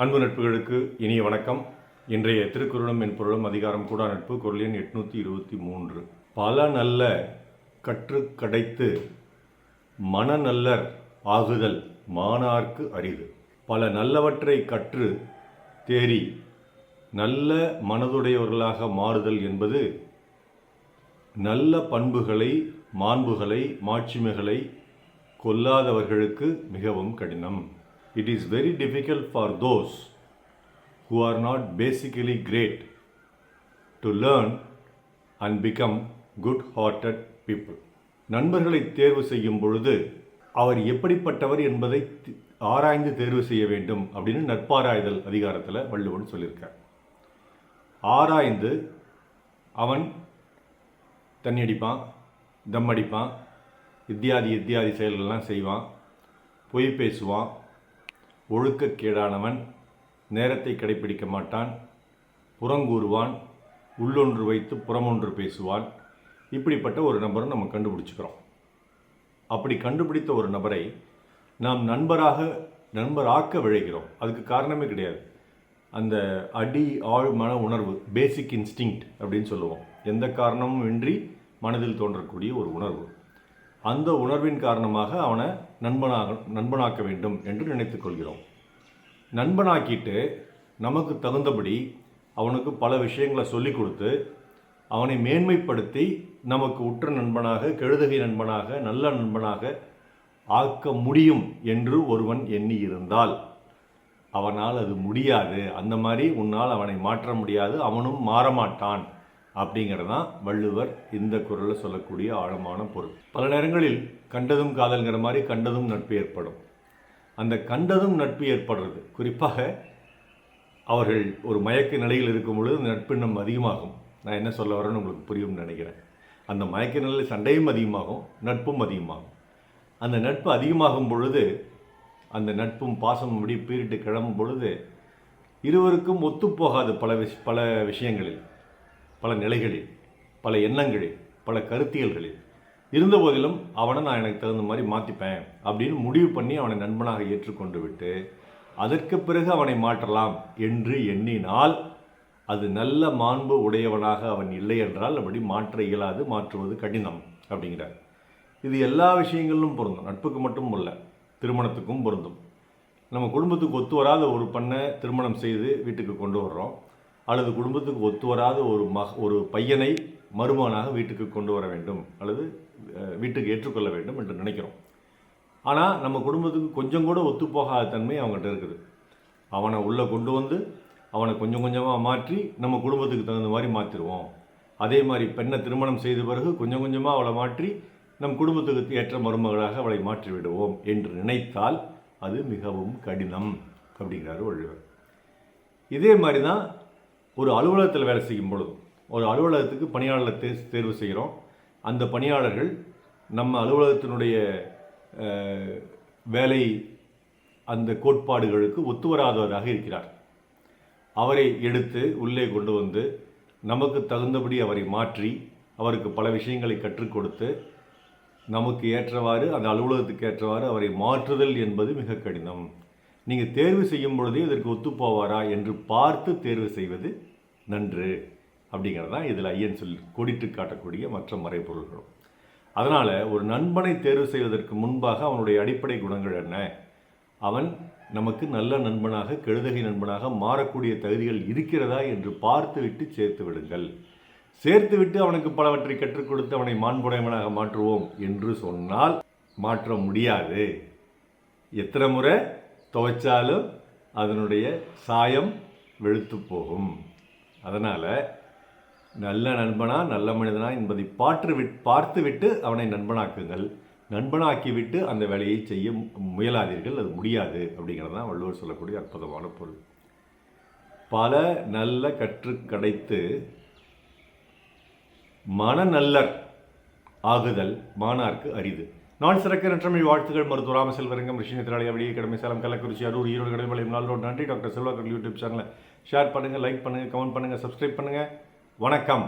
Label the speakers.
Speaker 1: அன்பு நட்புகளுக்கு இனிய வணக்கம். இன்றைய திருக்குறளும் என் பொருளும் அதிகாரம் கூட நட்பு குரல் எண் எட்நூற்றி இருபத்தி மூன்று. பல நல்ல கற்று கடைத்து மனநல்லர் ஆகுதல் மானார்க்கு அரிது. பல நல்லவற்றை கற்று தேறி நல்ல மனதுடையவர்களாக மாறுதல் என்பது நல்ல பண்புகளை மாண்புகளை மாட்சிமைகளை கொல்லாதவர்களுக்கு மிகவும் கடினம். It is very difficult for those who are not basically great to learn and become good hearted people. நண்பர்களை தேர்வு செய்யும் பொழுது அவர் எப்படிப்பட்டவர் என்பதை ஆராய்ந்து தேர்வு செய்ய வேண்டும் அப்படின்னு நட்பாராய்தல் அதிகாரத்தில் வள்ளுவன் சொல்லியிருக்கார். ஆராய்ந்து அவன் தண்ணி அடிப்பான் தம் அடிப்பான் இத்தியாதி இத்தியாதி செயல்கள்லாம் செய்வான் பொய் பேசுவான் ஒழுக்கக்கேடானவன் நேரத்தை கடைப்பிடிக்க மாட்டான். புறங்கூறுவான் உள்ளொன்று வைத்து புறமொன்று பேசுவான். இப்படிப்பட்ட ஒரு நபரை நம்ம கண்டுபிடிச்சுக்கிறோம். அப்படி கண்டுபிடித்த ஒரு நபரை நாம் நண்பராக நண்பராக்க விழைகிறோம். அதுக்கு காரணமே கிடையாது. அந்த அடி ஆழ் மன உணர்வு பேசிக் இன்ஸ்டிங்க்ட் அப்படின்னு சொல்லுவோம். எந்த காரணமும் இன்றி மனதில் தோன்றக்கூடிய ஒரு உணர்வு. அந்த உணர்வின் காரணமாக அவனை நண்பனாக நண்பனாக்க வேண்டும் என்று நினைத்து கொள்கிறோம். நண்பனாக்கிட்டு நமக்கு தகுந்தபடி அவனுக்கு பல விஷயங்களை சொல்லிக் கொடுத்து அவனை மேன்மைப்படுத்தி நமக்கு உற்ற நண்பனாக கெழுதகை நண்பனாக நல்ல நண்பனாக ஆக்க முடியும் என்று ஒருவன் எண்ணி இருந்தால் அவனால் அது முடியாது. அந்த மாதிரி உன்னால் அவனை மாற்ற முடியாது. அவனும் மாறமாட்டான். அப்படிங்கிறது தான் வள்ளுவர் இந்த குரலில் சொல்லக்கூடிய ஆழமான பொருள். பல நேரங்களில் கண்டதும் காதல்ங்கிற மாதிரி கண்டதும் நட்பு ஏற்படும். அந்த கண்டதும் நட்பு ஏற்படுறது குறிப்பாக அவர்கள் ஒரு மயக்க நிலையில் இருக்கும் பொழுது நட்பு நட்பின்னம் அதிகமாகும். நான் என்ன சொல்ல வரேன்னு உங்களுக்கு புரியும்னு நினைக்கிறேன். அந்த மயக்க நிலையில் சண்டையும் அதிகமாகும் நட்பும் அதிகமாகும். அந்த நட்பு அதிகமாகும் பொழுது அந்த நட்பும் பாசமும் அப்படி பீரிட்டு கிளம்பும் பொழுது இருவருக்கும் ஒத்துப்போகாது பல விஷ் பல விஷயங்களில். பல நிலைகளில் பல எண்ணங்களில் பல கருத்தியல்களில். இருந்த போதிலும் அவனை நான் எனக்கு தகுந்த மாதிரி மாற்றிப்பேன் அப்படின்னு முடிவு பண்ணி அவனை நண்பனாக ஏற்றுக்கொண்டு விட்டு அதற்கு பிறகு அவனை மாற்றலாம் என்று எண்ணினால் அது நல்ல மாண்பு உடையவனாக அவன் இல்லை என்றால் அப்படி மாற்ற இயலாது மாற்றுவது கடினம் அப்படிங்கிறார். இது எல்லா விஷயங்களிலும் பொருந்தும். நட்புக்கு மட்டும் இல்லை திருமணத்துக்கும் பொருந்தும். நம்ம குடும்பத்துக்கு ஒத்து வராத ஒரு பெண்ணை திருமணம் செய்து வீட்டுக்கு கொண்டு வர்றோம். அல்லது குடும்பத்துக்கு ஒத்து வராத ஒரு மக ஒரு பையனை மருமகனாக வீட்டுக்கு கொண்டு வர வேண்டும். அல்லது வீட்டுக்கு ஏற்றுக்கொள்ள வேண்டும் என்று நினைக்கிறோம். ஆனால் நம்ம குடும்பத்துக்கு கொஞ்சம் கூட ஒத்துப்போகாத தன்மை அவங்ககிட்ட இருக்குது. அவனை உள்ளே கொண்டு வந்து அவனை கொஞ்சம் கொஞ்சமாக மாற்றி நம்ம குடும்பத்துக்கு தகுந்த மாதிரி மாற்றிடுவோம் அதே மாதிரி பெண்ணை திருமணம் செய்த பிறகு கொஞ்சம் கொஞ்சமாக அவளை மாற்றி நம் குடும்பத்துக்கு ஏற்ற மருமகளாக அவளை மாற்றி விடுவோம் என்று நினைத்தால் அது மிகவும் கடினம் அப்படிங்கிறாரு வள்ளுவர். இதே மாதிரி தான் ஒரு அலுவலகத்தில் வேலை செய்யும் பொழுது ஒரு அலுவலகத்துக்கு பணியாளர்களை தே தேர்வு செய்கிறோம். அந்த பணியாளர்கள் நம்ம அலுவலகத்தினுடைய வேலை அந்த கோட்பாடுகளுக்கு ஒத்து வராதவராக இருக்கிறார். அவரை எடுத்து உள்ளே கொண்டு வந்து நமக்கு தகுந்தபடி அவரை மாற்றி அவருக்கு பல விஷயங்களை கற்றுக் கொடுத்து நமக்கு ஏற்றவாறு அந்த அலுவலகத்துக்கு ஏற்றவாறு அவரை மாற்றுதல் என்பது மிக கடினம். நீங்கள் தேர்வு செய்யும் பொழுதே இதற்கு ஒத்துப்போவாரா என்று பார்த்து தேர்வு செய்வது நன்று அப்படிங்கிறது தான் இதில் ஐயன் சொல் கொடிட்டு காட்டக்கூடிய மற்ற மறைப்பொருள்களும் அதனால் ஒரு நண்பனை தேர்வு செய்வதற்கு முன்பாக அவனுடைய அடிப்படை குணங்கள் என்ன? அவன் நமக்கு நல்ல நண்பனாக கெழுதகை நண்பனாக மாறக்கூடிய தகுதிகள் இருக்கிறதா என்று பார்த்துவிட்டு சேர்த்து விடுங்கள். சேர்த்துவிட்டு அவனுக்கு பலவற்றை கற்றுக் கொடுத்து அவனை மாண்புடையவனாக மாற்றுவோம் என்று சொன்னால் மாற்ற முடியாது. எத்தனை முறை? துவைச்சாலும் அதனுடைய சாயம் வெளுத்து போகும். அதனால் நல்ல நண்பனா நல்ல மனிதனா என்பதை பாற்று விட் பார்த்துவிட்டு அவனை நண்பனாக்குங்கள். நண்பனாக்கிவிட்டு அந்த வேலையை செய்ய முயலாதீர்கள். அது முடியாது அப்படிங்கிறது தான் வள்ளுவர் சொல்லக்கூடிய அற்புதமான பொருள். பல நல்ல கற்று கடைத்து மனநல்லர் ஆகுதல் மாணார்க்கு அரிது. நான் சிறக்க நற்றமிழ் வாழ்த்துகள் மருத்துவ ராமசெல்வரங்கம் ரிஷினி திராளி வெளியே கடமை சேலம் கள்ளக்குறிச்சி அரூர் ஈரோடு கடமைப்பாளையம் நாள் நன்றி டாக்டர் செல்வாக்கர் யூடியூப் சேனலை. ஷேர் பண்ணுங்கள் லைக் பண்ணுங்கள் கமெண்ட் பண்ணுங்கள் சப்ஸ்கிரைப் பண்ணுங்கள் வணக்கம்.